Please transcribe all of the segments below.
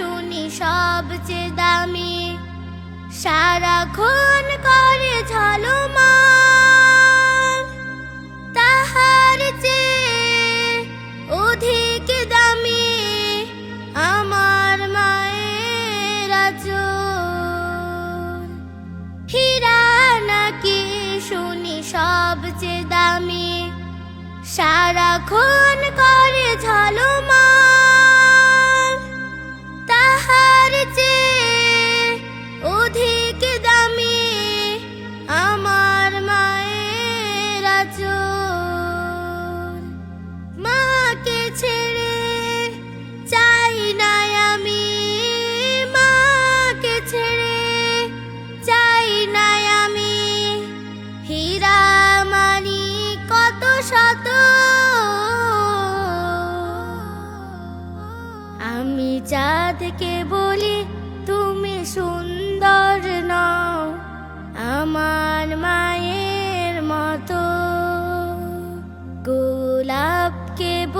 শুনি সবচেয়ে দামি। সারাক্ষণ করে ঝলমল। তাহার চেয়ে অধিক দামি আমার মায়ের হীরা নাকি শুনি সবচেয়ে দামি। সারাক্ষণ করে ঝলমল। ছেড়ে চাই না আমি মাকে ছেড়ে। চাই না আমি হীরা কত শত। আমি চাঁদকে বলি তুমি সুন্দর নও, আমার মায়ের মতো। গোলাপকে বলি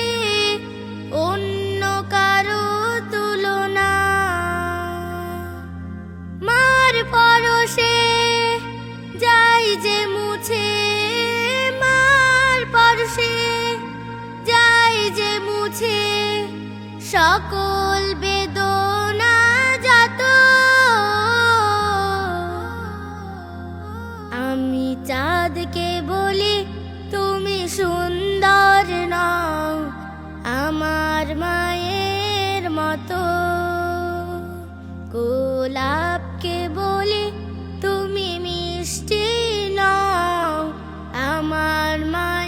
সকল বেদনা যাত। আমি চাঁদকে বলি, তুমি সুন্দর নও, আমার মায়ের মতো। গোলাপকে বলি, তুমি মিষ্টি নও, আমার মায়ের